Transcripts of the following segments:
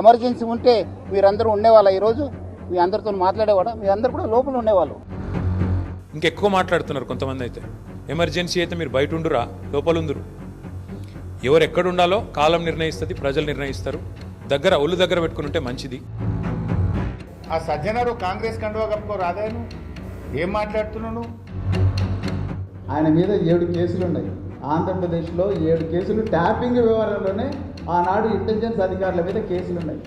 Emergency ఉంటే మీరందరూ ఉండేవాళ్ళ ఈరోజు. మీ అందరితో మాట్లాడేవాడా? మీ అందరు కూడా లోపల ఉండేవాళ్ళు. ఇంకెక్కువ మాట్లాడుతున్నారు కొంతమంది అయితే. ఎమర్జెన్సీ అయితే మీరు బయట ఉండురా లోపల ఉందురు ఎవరు ఎక్కడ ఉండాలో కాలం నిర్ణయిస్తుంది ప్రజలు నిర్ణయిస్తారు. దగ్గర ఒళ్ళు దగ్గర పెట్టుకుని ఉంటే మంచిది. ఆ సజ్జనరు కాంగ్రెస్ కండువా కప్పుకో రాదాను ఏం మాట్లాడుతున్నావు నువ్వు? ఆయన మీద ఏడు కేసులు ఉన్నాయి ఆంధ్రప్రదేశ్లో ఏడు కేసులు ట్యాపింగ్ వ్యవహారంలోనే ఆనాడు ఇంటెలిజెన్స్ అధికారుల మీద కేసులు ఉన్నాయి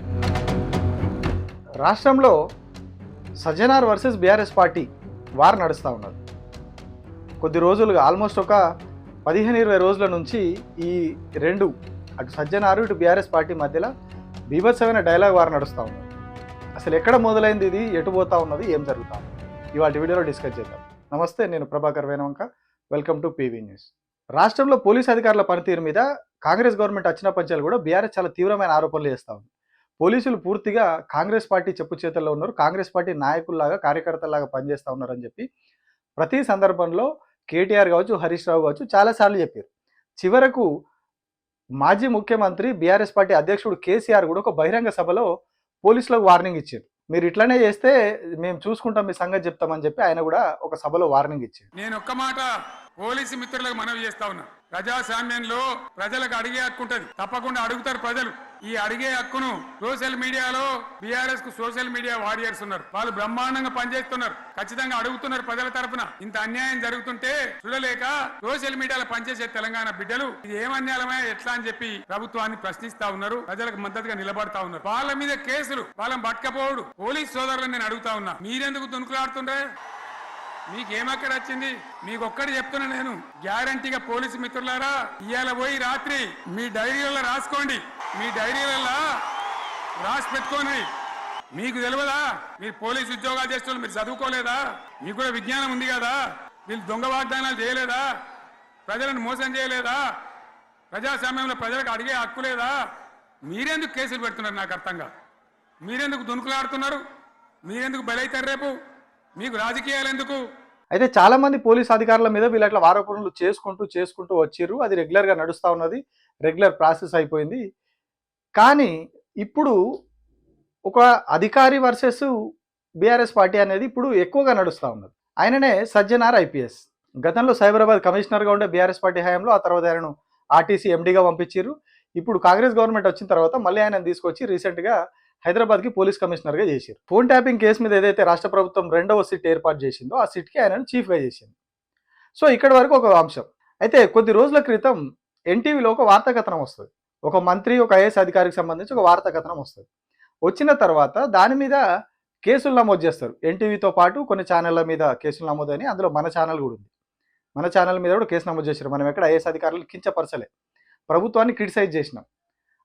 రాష్ట్రంలో సజ్జనార్ వర్సెస్ బీఆర్ఎస్ పార్టీ వారు నడుస్తూ ఉన్నారు కొద్ది రోజులుగా ఆల్మోస్ట్ ఒక పదిహేను ఇరవై రోజుల నుంచి ఈ రెండు అటు సజ్జనారు ఇటు బీఆర్ఎస్ పార్టీ మధ్యలో బీభత్సమైన డైలాగ్ వారు నడుస్తూ ఉన్నారు అసలు ఎక్కడ మొదలైంది ఇది? ఎటు పోతా ఉన్నది? ఏం జరుగుతా ఉంది ఇవాటి వీడియోలో డిస్కస్ చేద్దాం. నమస్తే నేను Prabhakar Venavanka. Welcome to PV news. రాష్ట్రంలో పోలీస్ అధికారుల పనితీరు మీద కాంగ్రెస్ గవర్నమెంట్ వచ్చిన పంచాలు కూడా బీఆర్ఎస్ చాలా తీవ్రమైన ఆరోపణలు చేస్తూ ఉంది. పోలీసులు పూర్తిగా కాంగ్రెస్ పార్టీ చెప్పు చేతుల్లో ఉన్నారు. కాంగ్రెస్ పార్టీ నాయకుల్లాగా కార్యకర్తల్లాగా పనిచేస్తూ ఉన్నారని చెప్పి ప్రతి సందర్భంలో కేటీఆర్ కావచ్చు హరీష్ రావు కావచ్చు చాలాసార్లు చెప్పారు. చివరకు మాజీ ముఖ్యమంత్రి బీఆర్ఎస్ పార్టీ అధ్యక్షుడు కేసీఆర్ కూడా ఒక బహిరంగ సభలో పోలీసులకు వార్నింగ్ ఇచ్చారు. మీరు ఇట్లనే చేస్తే మేము చూసుకుంటాం మీ సంగతి చెప్తామని చెప్పి ఆయన కూడా ఒక సభలో వార్నింగ్ ఇచ్చారు. నేను ఒక్క మాట పోలీసు మిత్రులకు మనవి చేస్తా ఉన్నా. ప్రజాస్వామ్యంలో ప్రజలకు అడిగే హక్కు ఉంటది. తప్పకుండా అడుగుతారు ప్రజలు. ఈ అడిగే హక్కును సోషల్ మీడియాలో బీఆర్ఎస్కు సోషల్ మీడియా వారియర్స్ ఉన్నారు. వాళ్ళు బ్రహ్మాండంగా పనిచేస్తున్నారు. ఖచ్చితంగా అడుగుతున్నారు ప్రజల తరపున. ఇంత అన్యాయం జరుగుతుంటే చూడలేక సోషల్ మీడియాలో పనిచేసే తెలంగాణ బిడ్డలు ఇది ఏం అన్యాయమే ఎట్లా అని చెప్పి ప్రభుత్వాన్ని ప్రశ్నిస్తా ఉన్నారు. ప్రజలకు మద్దతుగా నిలబడతా ఉన్నారు. వాళ్ళ మీద కేసులు. వాళ్ళని పట్టకపోవడు. పోలీస్ సోదరులను నేను అడుగుతా ఉన్నా. మీరెందుకు దునుకులాడుతుండే మీకేమక్కడ వచ్చింది మీకు చెప్తున్నా నేను. గ్యారంటీగా పోలీసు మిత్రులారా ఇవాళ పోయి రాత్రి మీ డైరీలలో రాసుకోండి. మీ డైరీలలో రాసి పెట్టుకోండి. మీకు తెలియదా మీరు పోలీసు ఉద్యోగాలు చేస్తున్నారు మీరు చదువుకోలేదా? మీకు కూడా విజ్ఞానం ఉంది కదా? వీళ్ళు దొంగ వాగ్దానాలు చేయలేదా? ప్రజలను మోసం చేయలేదా? ప్రజాస్వామ్యంలో ప్రజలకు అడిగే హక్కు లేదా? మీరెందుకు కేసులు పెడుతున్నారు నాకు అర్థంగా? మీరెందుకు దునుకులాడుతున్నారు? మీరెందుకు బలైతారు రేపు? మీకు రాజకీయాలు ఎందుకు? అయితే చాలా మంది పోలీస్ అధికారుల మీద వీళ్ళు అట్లా ఆరోపణలు చేసుకుంటూ చేసుకుంటూ వచ్చారు అది రెగ్యులర్గా నడుస్తూ ఉన్నది. రెగ్యులర్ ప్రాసెస్ అయిపోయింది. కానీ ఇప్పుడు ఒక అధికారి వర్సెస్ బీఆర్ఎస్ పార్టీ అనేది ఇప్పుడు ఎక్కువగా నడుస్తూ ఉన్నది. ఆయననే సజ్జనార్ ఐపీఎస్ గతంలో సైబరాబాద్ కమిషనర్గా ఉండే బీఆర్ఎస్ పార్టీ హయాంలో ఆ తర్వాత ఆయనను ఆర్టీసీ ఎండీగా పంపించారు ఇప్పుడు కాంగ్రెస్ గవర్నమెంట్ వచ్చిన తర్వాత మళ్ళీ ఆయన తీసుకొచ్చి రీసెంట్గా హైదరాబాద్కి పోలీస్ కమిషనర్గా చేశారు. ఫోన్ ట్యాపింగ్ కేసు మీద ఏదైతే రాష్ట్ర ప్రభుత్వం రెండవ సిట్ ఏర్పాటు చేసిందో ఆ సిట్కి ఆయనను చీఫ్గా చేసింది. సో ఇక్కడ వరకు ఒక అంశం. అయితే కొద్ది రోజుల క్రితం ఎన్టీవీలో ఒక వార్తా కథనం వస్తుంది. ఒక మంత్రి ఒక ఐఏఎస్ అధికారికి సంబంధించి ఒక వార్తా కథనం వస్తుంది. వచ్చిన తర్వాత దాని మీద కేసులు నమోదు చేస్తారు. ఎన్టీవీతో పాటు కొన్ని ఛానళ్ళ మీద కేసులు నమోదని అందులో మన ఛానల్ కూడా ఉంది. మన ఛానల్ మీద కూడా కేసు నమోదు చేశారు. మనం ఎక్కడ ఐఏఎస్ అధికారులు కించపరచలే. ప్రభుత్వాన్ని క్రిటిసైజ్ చేసినాం.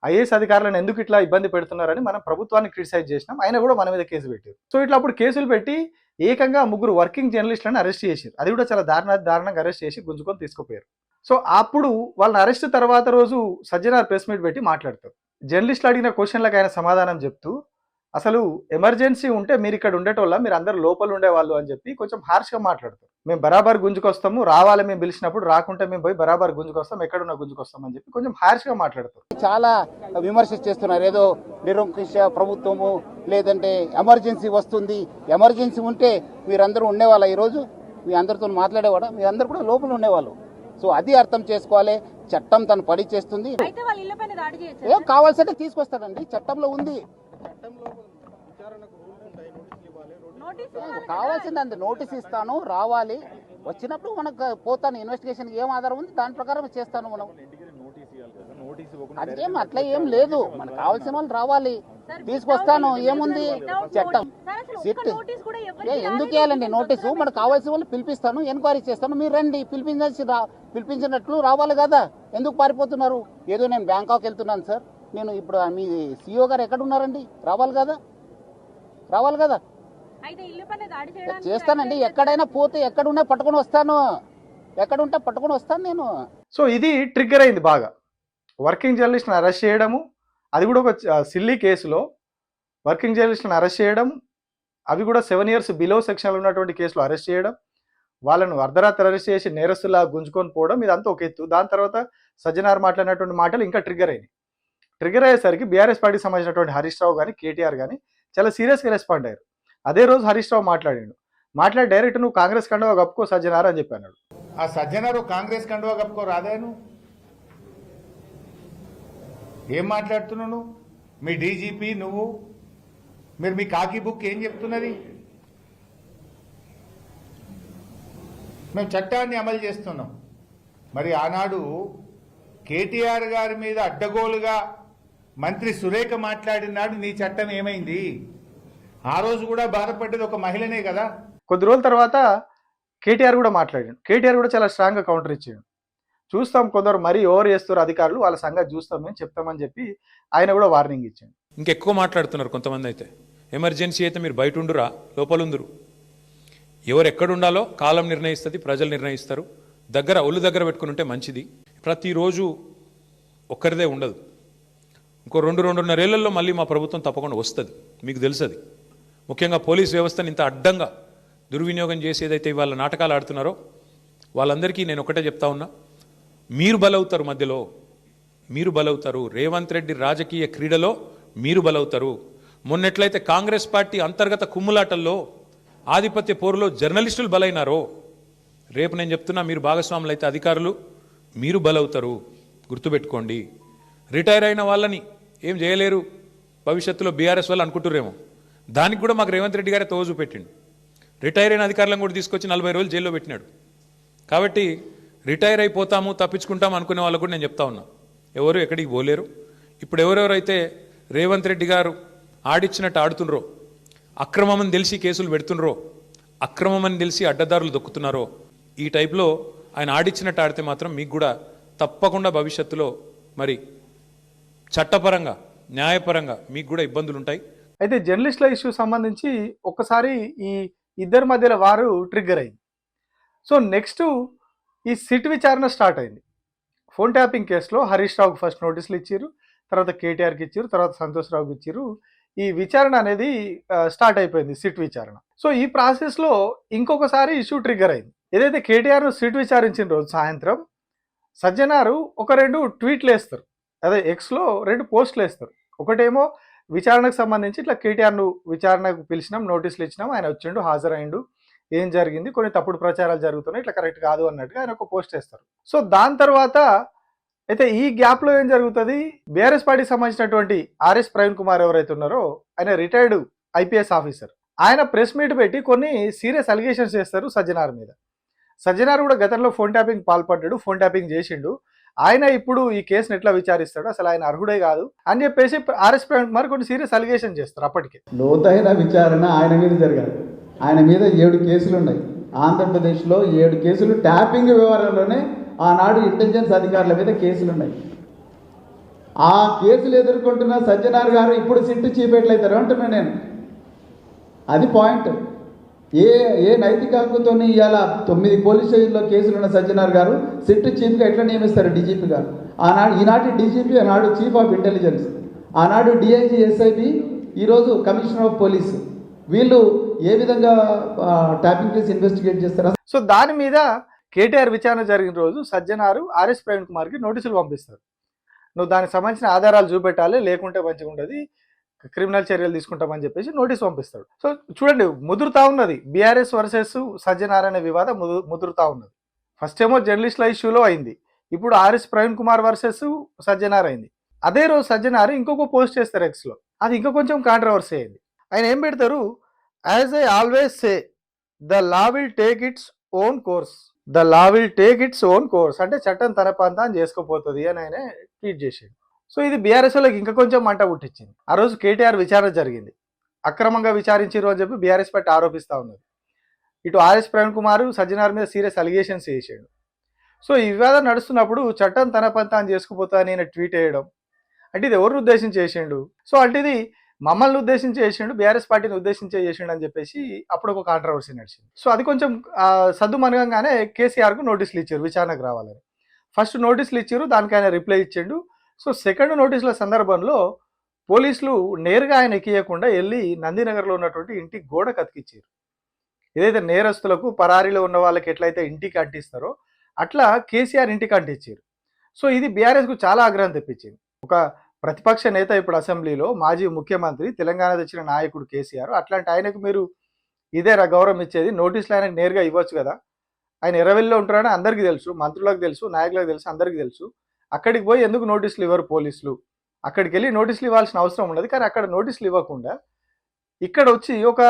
ఐఏఎస్ అధికారులను ఎందుకు ఇట్లా ఇబ్బంది పెడుతున్నారని మనం ప్రభుత్వాన్ని క్రిటిసైజ్ చేసినాం. ఆయన కూడా మన మీద కేసు పెట్టారు. సో ఇట్లా అప్పుడు కేసులు పెట్టి ఏకంగా ముగ్గురు వర్కింగ్ జర్నలిస్టులను అరెస్ట్ చేశారు. అది కూడా చాలా దారుణ దారుణంగా అరెస్ట్ చేసి గుంజుకొని తీసుకుపోయారు. సో అప్పుడు వాళ్ళని అరెస్ట్ తర్వాత రోజు సజ్జనార్ ప్రెస్ మీట్ పెట్టి మాట్లాడతారు. జర్నలిస్టులు అడిగిన క్వశ్చన్లకు ఆయన సమాధానం చెప్తూ అసలు ఎమర్జెన్సీ ఉంటే మీరు ఇక్కడ ఉండేటోళ్ళ మీరు అందరు లోపల ఉండేవాళ్ళు అని చెప్పి కొంచెం హార్ష్గా మాట్లాడతారు. మేము బరాబర్ గుంజుకొస్తాము రావాలి మేము పిలిచినప్పుడు రాకుంటే మేము పోయి బరాబర్ గుంజుకొస్తాం ఎక్కడున్నా గుంజుకొస్తాం అని చెప్పి కొంచెం హార్ష్గా మాట్లాడతారు. చాలా విమర్శ చేస్తున్నారు. ఏదో నిరంకుశ ప్రభుత్వము లేదంటే ఎమర్జెన్సీ వస్తుంది. ఎమర్జెన్సీ ఉంటే మీరందరూ ఉండేవాళ్ళ ఈరోజు? మీ అందరితో మాట్లాడేవాడా? మీ అందరు కూడా లోపల ఉండేవాళ్ళు. సో అది అర్థం చేసుకోవాలి. చట్టం తను పని చేస్తుంది. కావాల్సింటే తీసుకొస్తాడండి. చట్టంలో ఉంది. నోటీస్ ఇవ్వాలి. కదా. కావాల్సింది అంతే నోటీస్ ఇస్తాను రావాలి. వచ్చినప్పుడు మనకు పోతాను ఇన్వెస్టిగేషన్ ఏం ఆధారం ఉంది? దాని ప్రకారం చేస్తాను మనం. అదేం అట్లా ఏం లేదు. మనకు కావాల్సిన వాళ్ళు రావాలి. తీసుకొస్తాను ఏముంది? చట్టం సిట్ ఎందుకు. వేయాలండి నోటీసు మనకు కావాల్సిన వాళ్ళు పిలిపిస్తాను ఎంక్వైరీ చేస్తాను మీరు రండి. పిలిపించాల్సి రా పిలిపించినట్లు రావాలి కదా. ఎందుకు పారిపోతున్నారు? ఏదో నేను బ్యాంకాక్ వెళ్తున్నాను సార్ నేను ఇప్పుడు మీ సిఇఓ గారు ఎక్కడ ఉన్నారండి రావాలి కదా? రావాలి కదా? అయితే ఇల్లు పైన దాడి చేయడానికి చేస్తానండి. ఎక్కడైనా పోతే ఎక్కడున్నా పట్టుకొని వస్తాను. ఎక్కడుంటే పట్టుకొని వస్తాను నేను. సో ఇది ట్రిగ్గర్ అయింది బాగా. వర్కింగ్ జర్నలిస్ట్ని అరెస్ట్ చేయడము అది కూడా ఒక సిల్లీ కేసులో. వర్కింగ్ జర్నలిస్ట్ని అరెస్ట్ చేయడం అవి కూడా సెవెన్ ఇయర్స్ బిలో సెక్షన్లో ఉన్నటువంటి కేసులో అరెస్ట్ చేయడం వాళ్ళను అర్ధరాత్రి అరెస్ట్ చేసి నేరస్తులా గుంజుకొని పోవడం ఇదంతా ఒక ఎత్తు. దాని తర్వాత సజ్జనార్ మాట్లాడినటువంటి మాటలు ఇంకా ట్రిగ్గర్ అయినాయి. ట్రిగర్ అయ్యేసరికి బీఆర్ఎస్ పార్టీకి సంబంధించినటువంటి హరీష్ రావు కానీ కేటీఆర్ కానీ చాలా సీరియస్గా రెస్పాండ్ అయ్యారు. అదే రోజు హరీష్ రావు మాట్లాడిండు. మాట్లాడి డైరెక్ట్ నువ్వు కాంగ్రెస్ కంటే గప్పుకో సజ్జనారా అని చెప్పాను. ఆ సజ్జనరు కాంగ్రెస్ కండువా కప్పుకో రాదాను ఏం మాట్లాడుతున్నాను నువ్వు? మీ డీజీపీ నువ్వు? మీరు మీ కాకి బుక్ ఏం చెప్తున్నది? మేము చట్టాన్ని అమలు చేస్తున్నాం. మరి ఆనాడు కేటీఆర్ గారి మీద అడ్డగోలుగా మంత్రి సురేఖ మాట్లాడినాడు నీ చట్టం ఏమైంది? ఆ రోజు కూడా బాధపడ్డది ఒక మహిళనే కదా? కొద్ది రోజుల తర్వాత కేటీఆర్ కూడా మాట్లాడాడు. కేటీఆర్ కూడా చాలా స్ట్రాంగ్గా కౌంటర్ ఇచ్చాడు. చూస్తాం కొందరు మరీ ఓవర్ చేస్తారు అధికారులు వాళ్ళ సంగతి చూస్తాం మేము చెప్తామని చెప్పి ఆయన కూడా వార్నింగ్ ఇచ్చాడు. ఇంకెక్కువ మాట్లాడుతున్నారు కొంతమంది అయితే. ఎమర్జెన్సీ అయితే మీరు బయట ఉండురా లోపల ఉందురు ఎవరు ఎక్కడ ఉండాలో కాలం నిర్ణయిస్తుంది ప్రజలు నిర్ణయిస్తారు. దగ్గర ఒళ్ళు దగ్గర పెట్టుకుని ఉంటే మంచిది. ప్రతిరోజు ఒక్కరిదే ఉండదు. ఇంకో రెండు రెండున్నరేళ్ళలో మళ్ళీ మా ప్రభుత్వం తప్పకుండా వస్తుంది. మీకు తెలుసది ముఖ్యంగా పోలీస్ వ్యవస్థను ఇంత అడ్డంగా దుర్వినియోగం చేసేదైతే వాళ్ళ ఇవాళ నాటకాలు ఆడుతున్నారో వాళ్ళందరికీ నేను ఒకటే చెప్తా ఉన్నా. మీరు బలవుతారు మధ్యలో. మీరు బలవుతారు. రేవంత్ రెడ్డి రాజకీయ క్రీడలో మీరు బలవుతారు. మొన్నట్లయితే కాంగ్రెస్ పార్టీ అంతర్గత కుమ్ములాటల్లో ఆధిపత్య పోరులో జర్నలిస్టులు బలైనారో. రేపు నేను చెప్తున్నా మీరు భాగస్వాములు అయితే అధికారులు. మీరు బలవుతారు. గుర్తుపెట్టుకోండి. రిటైర్ అయిన వాళ్ళని ఏం చేయలేరు? భవిష్యత్తులో బీఆర్ఎస్ వాళ్ళు అనుకుంటురేమో దానికి కూడా మాకు రేవంత్ రెడ్డి గారే తోజు పెట్టిండు రిటైర్ అయిన అధికారులను కూడా తీసుకొచ్చి నలభై రోజులు జైల్లో పెట్టినాడు. కాబట్టి రిటైర్ అయిపోతాము తప్పించుకుంటాం అనుకునే వాళ్ళకు కూడా నేను చెప్తా ఉన్నా. ఎవరు ఎక్కడికి పోలేరు. ఇప్పుడు ఎవరెవరైతే రేవంత్ రెడ్డి గారు ఆడిచ్చినట్టు ఆడుతుండ్రో అక్రమమని తెలిసి కేసులు పెడుతుండ్రో అక్రమమని తెలిసి అడ్డదారులు దొక్కుతున్నారో ఈ టైప్లో ఆయన ఆడిచ్చినట్టు ఆడితే మాత్రం మీకు కూడా తప్పకుండా భవిష్యత్తులో మరి చట్టపరంగా న్యాయపరంగా మీకు కూడా ఇబ్బందులు ఉంటాయి అయితే జర్నలిస్టుల ఇష్యూ సంబంధించి ఒక్కసారి ఈ ఇద్దరి మధ్యలో వారు ట్రిగ్గర్ అయింది సో నెక్స్ట్ ఈ సిట్ విచారణ స్టార్ట్ అయింది. ఫోన్ ట్యాపింగ్ కేసులో హరీష్ రావుకి ఫస్ట్ నోటీసులు ఇచ్చారు తర్వాత కేటీఆర్కి ఇచ్చారు తర్వాత సంతోష్ రావుకి ఇచ్చారు. ఈ విచారణ అనేది స్టార్ట్ అయిపోయింది సిట్ విచారణ. సో ఈ ప్రాసెస్లో ఇంకొకసారి ఇష్యూ ట్రిగ్గర్ అయింది. ఏదైతే కేటీఆర్ను సిట్ విచారించిన రోజు సాయంత్రం సజ్జనారు ఒక రెండు ట్వీట్లు వేస్తారు. అదే ఎక్స్లో రెండు పోస్టులు వేస్తారు. ఒకటేమో విచారణకు సంబంధించి ఇట్లా కేటీఆర్ను విచారణకు పిలిచినాం నోటీసులు ఇచ్చినాం ఆయన వచ్చిండు హాజరైండు ఏం జరిగింది కొన్ని తప్పుడు ప్రచారాలు జరుగుతున్నాయి ఇట్లా కరెక్ట్ కాదు అన్నట్టుగా ఆయన ఒక పోస్ట్ వేస్తారు. సో దాని తర్వాత అయితే ఈ గ్యాప్లో ఏం జరుగుతుంది? బీఆర్ఎస్ పార్టీకి సంబంధించినటువంటి ఆర్ఎస్ ప్రవీణ్ కుమార్ ఎవరైతే ఉన్నారో ఆయన రిటైర్డ్ ఐపీఎస్ ఆఫీసర్. ఆయన ప్రెస్ మీట్ పెట్టి కొన్ని సీరియస్ అలిగేషన్స్ చేస్తారు సజ్జనార్ మీద. సజ్జనార్ కూడా గతంలో ఫోన్ ట్యాపింగ్ పాల్పడ్డాడు ఫోన్ ట్యాపింగ్ చేసిండు. ఆయన ఇప్పుడు ఈ కేసును ఎట్లా విచారిస్తాడు అసలు ఆయన అర్హుడే కాదు అని చెప్పేసి ఆర్ఎస్ ప్రవీణ్ కుమార్ కొన్ని సీరియస్ అలిగేషన్ చేస్తారు అప్పటికే. లోతైన విచారణ ఆయన మీద జరగాలి. ఆయన మీద ఏడు కేసులు ఉన్నాయి. ఆంధ్రప్రదేశ్లో ఏడు కేసులు ట్యాపింగ్ వ్యవహారంలోనే ఆనాడు ఇంటెలిజెన్స్ అధికారుల మీద కేసులు ఉన్నాయి. ఆ కేసులు ఎదుర్కొంటున్న సజ్జనార్ గారు ఇప్పుడు సిట్టు చీపేట్లయితారు ఎట్లయితారు అంటున్నా నేను. అది పాయింట్ ఏ ఏ నైతిక హక్కుతో ఇవాళ తొమ్మిది పోలీస్ స్టేషన్లో కేసులు ఉన్న సజ్జనార్ గారు సిట్ చీఫ్గా ఎట్లా నియమిస్తారు డీజీపీ గారు? ఆనాడు ఈనాటి డీజీపీ ఆనాడు చీఫ్ ఆఫ్ ఇంటెలిజెన్స్. ఆనాడు డిఐజీ ఎస్ఐబి ఈరోజు కమిషనర్ ఆఫ్ పోలీస్. వీళ్ళు ఏ విధంగా ట్యాపింగ్ కేసు ఇన్వెస్టిగేట్ చేస్తారు? సో దాని మీద కేటీఆర్ విచారణ జరిగిన రోజు సజ్జనారు ఆర్ఎస్ ప్రవీణ్ కుమార్కి నోటీసులు పంపిస్తారు. నువ్వు దానికి సంబంధించిన ఆధారాలు చూపెట్టాలి లేకుంటే మంచిగా ఉండదు క్రిమినల్ చర్యలు తీసుకుంటామని చెప్పేసి నోటీస్ పంపిస్తాడు. సో చూడండి ముదురుతా ఉన్నది. బీఆర్ఎస్ వర్సెస్ సజ్జనారాయణ వివాదం ముదు ముదురుతా ఉన్నది. ఫస్ట్ ఏమో జర్నలిస్టుల ఇష్యూలో అయింది. ఇప్పుడు ఆర్ఎస్ ప్రవీణ్ కుమార్ వర్సెస్ సజ్జనార్ అయింది. అదే రోజు సజ్జనార్ ఇంకొక పోస్ట్ చేస్తారు ఎక్స్లో అది ఇంకా కొంచెం కాంట్రవర్సీ అయింది. ఆయన ఏం పెడతారు? As I always say the law will take its own course. The law will take its own course. అంటే చట్టం తన పంతాన్ని చేసుకోపోతుంది అని ఆయన ట్వీట్ చేశాడు. సో ఇది బీఆర్ఎస్లోకి ఇంకా కొంచెం మంట పుట్టించింది. ఆ రోజు కేటీఆర్ విచారణ జరిగింది. అక్రమంగా విచారించారు అని చెప్పి బీఆర్ఎస్ పార్టీ ఆరోపిస్తూ ఉన్నది. ఇటు ఆర్ఎస్ ప్రవీణ్ కుమార్ సజ్జనార్ మీద సీరియస్ అలిగేషన్స్ చేసాడు. సో ఈ వివాదం నడుస్తున్నప్పుడు చట్టం తన పంతాన్ని చేసుకుపోతా అని ట్వీట్ వేయడం. అంటే ఇది ఎవరిని ఉద్దేశించి చేసిండు? సో అంటే ఇది మమ్మల్ని ఉద్దేశించి చేసిండు బీఆర్ఎస్ పార్టీని ఉద్దేశించి చేసిండు అని చెప్పేసి అప్పుడు ఒక కాంట్రవర్సీ నడిచింది. సో అది కొంచెం సద్దుమనగంగానే సద్దు మనగంగానే కేసీఆర్కు నోటీసులు ఇచ్చారు విచారణకు రావాలని. ఫస్ట్ నోటీసులు ఇచ్చారు దానికి ఆయన రిప్లై ఇచ్చిండు. సో సెకండ్ నోటీసుల సందర్భంలో పోలీసులు నేరుగా ఆయన ఎక్కియకుండా వెళ్ళి నందినగర్లో ఉన్నటువంటి ఇంటికి గోడ కతికిచ్చారు. ఏదైతే నేరస్తులకు పరారీలో ఉన్న వాళ్ళకి ఎట్లయితే ఇంటికి అంటిస్తారో అట్లా కేసీఆర్ ఇంటికి అంటించారు. సో ఇది బీఆర్ఎస్కు చాలా ఆగ్రహం తెప్పించింది. ఒక ప్రతిపక్ష నేత ఇప్పుడు అసెంబ్లీలో మాజీ ముఖ్యమంత్రి తెలంగాణ తెచ్చిన నాయకుడు కేసీఆర్ అట్లాంటి ఆయనకు మీరు ఇదేరా గౌరవం ఇచ్చేది నోటీసులు ఆయనకు నేరుగా ఇవ్వచ్చు కదా? ఆయన ఎరవెల్లో ఉంటారని అందరికీ తెలుసు మంత్రులకు తెలుసు నాయకులకు తెలుసు అందరికీ తెలుసు. అక్కడికి పోయి ఎందుకు నోటీసులు ఇవ్వరు పోలీసులు? అక్కడికి వెళ్ళి నోటీసులు ఇవ్వాల్సిన అవసరం ఉండదు. కానీ అక్కడ నోటీసులు ఇవ్వకుండా ఇక్కడ వచ్చి ఒక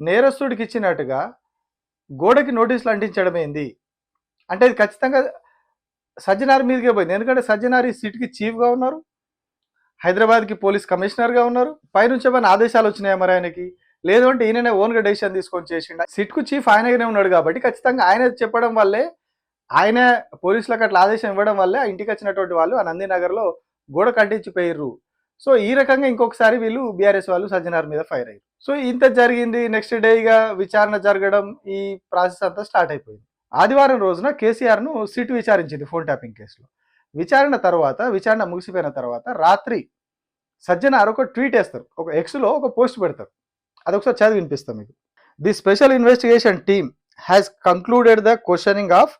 నేరస్తుడికి ఇచ్చినట్టుగా గోడకి నోటీసులు అంటించడం ఏంది? అంటే ఇది ఖచ్చితంగా సజ్జనార్ మీదకే పోయింది. ఎందుకంటే సజ్జనార్ ఈ సిట్కి చీఫ్గా ఉన్నారు. హైదరాబాద్కి పోలీస్ కమిషనర్గా ఉన్నారు. పైనుంచి ఏమైనా ఆదేశాలు వచ్చినాయా మరి ఆయనకి? లేదు అంటే ఈయననే ఓన్గా డెసిషన్ తీసుకొని చేసిండ. సిట్కు చీఫ్ ఆయనగానే ఉన్నాడు కాబట్టి ఖచ్చితంగా ఆయన చెప్పడం వల్లే ఆయన పోలీసులకు అట్లా ఆదేశం ఇవ్వడం వల్లే ఇంటికి వచ్చినటువంటి వాళ్ళు ఆ నందినగర్లో గోడ కట్టించిపోయారు సో ఈ రకంగా ఇంకొకసారి వీళ్ళు బీఆర్ఎస్ వాళ్ళు సజ్జనార్ మీద ఫైర్ అయ్యారు. సో ఇంత జరిగింది. నెక్స్ట్ డే ఇక విచారణ జరగడం ఈ ప్రాసెస్ అంతా స్టార్ట్ అయిపోయింది. ఆదివారం రోజున కేసీఆర్ను సిట్ విచారించింది ఫోన్ ట్యాపింగ్ కేసులో. విచారణ తర్వాత విచారణ ముగిసిపోయిన తర్వాత రాత్రి సజ్జనార్ ఒక ట్వీట్ వేస్తారు. ఒక ఎక్స్లో ఒక పోస్ట్ పెడతారు. అదొకసారి చదివి వినిపిస్తాం మీకు. The special investigation team has concluded the questioning of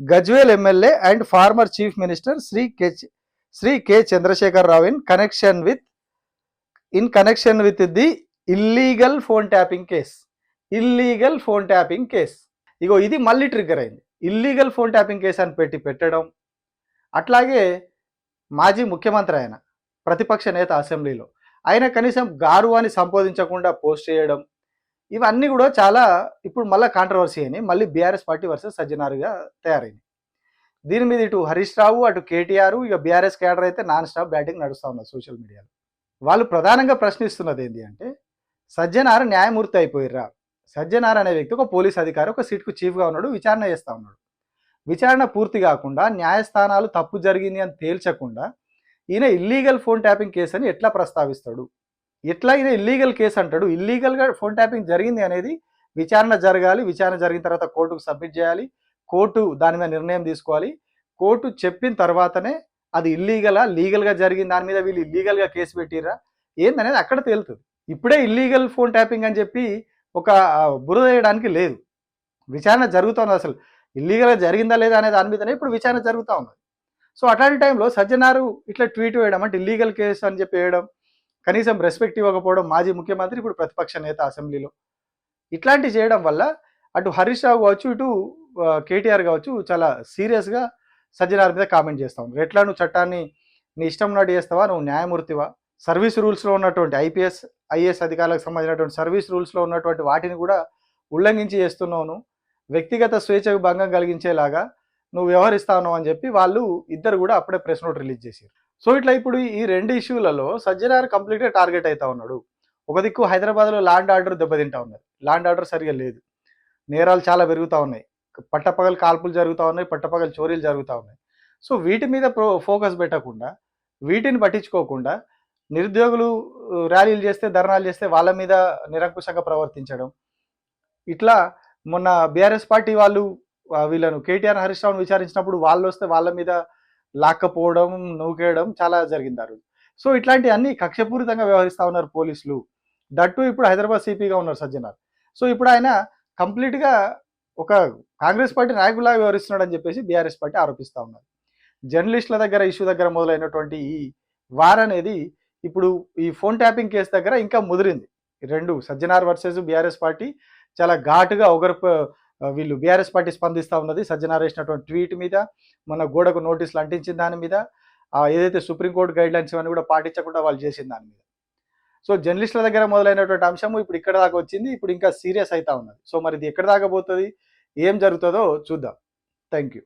Gajwel MLA and former chief minister Shri K Shri K Chandrashekar Rao in connection with in connection with the illegal phone tapping case illegal phone tapping case ఇగో ఇది మళ్ళీ trigger అయింది. Illegal phone tapping case అని పెట్టి పెట్టడం. అట్లాగే మాజీ ముఖ్యమంత్రి ఆయన ప్రతిపక్ష నేత అసెంబ్లీలో ఆయన కనీసం గారు అని సంబోధించకుండా పోస్ట్ చేయడం. ఇవన్నీ కూడా చాలా ఇప్పుడు మళ్ళీ కాంట్రవర్సీ అయినాయి. మళ్ళీ బీఆర్ఎస్ పార్టీ వర్సెస్ సజ్జనారుగా తయారైంది దీని మీద ఇటు హరీష్ రావు అటు కేటీఆర్ ఇక బీఆర్ఎస్ క్యాడర్ అయితే నాన్ స్టాప్ బ్యాటింగ్ నడుస్తూ ఉన్నారు సోషల్ మీడియాలో వాళ్ళు ప్రధానంగా ప్రశ్నిస్తున్నది ఏంటి అంటే సజ్జనార్ న్యాయమూర్తి అయిపోయిర్రా. సజ్జనార్ అనే వ్యక్తి ఒక పోలీస్ అధికారి ఒక సీట్కు చీఫ్గా ఉన్నాడు విచారణ చేస్తూ ఉన్నాడు. విచారణ పూర్తి కాకుండా న్యాయస్థానాలు తప్పు జరిగింది అని తేల్చకుండా ఈయన ఇల్లీగల్ ఫోన్ ట్యాపింగ్ కేసు అని ఎట్లా ప్రస్తావిస్తాడు? ఎట్లా ఈయన ఇల్లీగల్ కేసు అంటాడు ఇల్లీగల్గా ఫోన్ ట్యాపింగ్ జరిగింది అనేది విచారణ జరగాలి. విచారణ జరిగిన తర్వాత కోర్టుకు సబ్మిట్ చేయాలి. కోర్టు దాని మీద నిర్ణయం తీసుకోవాలి. కోర్టు చెప్పిన తర్వాతనే అది ఇల్లీగలా లీగల్గా జరిగింది దాని మీద వీళ్ళు ఇల్లీగల్గా కేసు పెట్టిర్రా? ఏందనేది అక్కడ తేలుతుంది. ఇప్పుడే ఇల్లీగల్ ఫోన్ ట్యాపింగ్ అని చెప్పి ఒక బురద వేయడానికి లేదు. విచారణ జరుగుతోంది అసలు. ఇల్లీగల్గా జరిగిందా లేదా అనే దాని మీదనే ఇప్పుడు విచారణ జరుగుతూ ఉంది సో అట్లాంటి టైంలో సజ్జనారు ఇట్లా ట్వీట్ వేయడం అంటే ఇల్లీగల్ కేసు అని చెప్పి వేయడం కనీసం రెస్పెక్ట్ ఇవ్వకపోవడం మాజీ ముఖ్యమంత్రి ఇప్పుడు ప్రతిపక్ష నేత అసెంబ్లీలో. ఇట్లాంటివి చేయడం వల్ల అటు హరీష్ రావు కావచ్చు ఇటు కేటీఆర్ కావచ్చు చాలా సీరియస్గా సజ్జనార్ మీద కామెంట్ చేస్తాం ఎట్లా నువ్వు చట్టాన్ని నీ ఇష్టం నాటి చేస్తావా? నువ్వు న్యాయమూర్తివా? సర్వీస్ రూల్స్లో ఉన్నటువంటి ఐపీఎస్ ఐఏఎస్ అధికారులకు సంబంధించినటువంటి సర్వీస్ రూల్స్లో ఉన్నటువంటి వాటిని కూడా ఉల్లంఘించి చేస్తున్నావు వ్యక్తిగత స్వేచ్ఛకు భంగం కలిగించేలాగా నువ్వు వ్యవహరిస్తావు అని చెప్పి వాళ్ళు ఇద్దరు కూడా అప్పుడే ప్రెస్ నోట్ రిలీజ్ చేశారు. సో ఇట్లా ఇప్పుడు ఈ రెండు ఇష్యూలలో సజ్జనార్ కంప్లీట్గా టార్గెట్ అవుతా ఉన్నాడు. ఒక దిక్కు హైదరాబాద్లో ల్యాండ్ ఆర్డర్ దెబ్బతింటా ఉన్నది ల్యాండ్ ఆర్డర్ సరిగా లేదు. నేరాలు చాలా పెరుగుతూ ఉన్నాయి. పట్టపగలు కాల్పులు జరుగుతూ ఉన్నాయి. పట్టపగలు చోరీలు జరుగుతూ ఉన్నాయి. సో వీటి మీద ప్రో ఫోకస్ పెట్టకుండా వీటిని పట్టించుకోకుండా నిరుద్యోగులు ర్యాలీలు చేస్తే ధర్నాలు చేస్తే వాళ్ళ మీద నిరంకుశంగా ప్రవర్తించడం. ఇట్లా మొన్న బీఆర్ఎస్ పార్టీ వాళ్ళు వీళ్ళను కేటీఆర్ హరీష్ రావును విచారించినప్పుడు వాళ్ళు వస్తే వాళ్ళ మీద లాక్కపోవడం నూకేయడం చాలా జరిగింది ఆ రోజు సో ఇట్లాంటి అన్ని కక్షపూరితంగా వ్యవహరిస్తూ ఉన్నారు పోలీసులు. దట్టు ఇప్పుడు హైదరాబాద్ సిపిగా ఉన్నారు సజ్జనార్. సో ఇప్పుడు ఆయన కంప్లీట్గా ఒక కాంగ్రెస్ పార్టీ నాయకులాగా వ్యవహరిస్తున్నాడు అని చెప్పేసి బీఆర్ఎస్ పార్టీ ఆరోపిస్తూ ఉన్నారు. జర్నలిస్టుల దగ్గర ఇష్యూ దగ్గర మొదలైనటువంటి ఈ వార్ అనేది ఇప్పుడు ఈ ఫోన్ ట్యాపింగ్ కేసు దగ్గర ఇంకా ముదిరింది. రెండు సజ్జనార్ వర్సెస్ బీఆర్ఎస్ పార్టీ చాలా ఘాటుగా ఒకరు వీళ్ళు బీఆర్ఎస్ పార్టీ స్పందిస్తూ ఉన్నది సజ్జనార్ వేసినటువంటి ట్వీట్ మీద మన గోడకు నోటీసులు అంటించిన దాని మీద ఏదైతే సుప్రీంకోర్టు గైడ్ లైన్స్ ఇవన్నీ కూడా పాటించకుండా వాళ్ళు చేసిన దాని మీద. సో జర్నలిస్టుల దగ్గర మొదలైనటువంటి అంశము ఇప్పుడు ఇక్కడ దాకా వచ్చింది ఇప్పుడు ఇంకా సీరియస్ అవుతా ఉన్నది. సో మరి ఇది ఎక్కడ దాకా పోతుంది ఏం జరుగుతుందో చూద్దాం. Thank you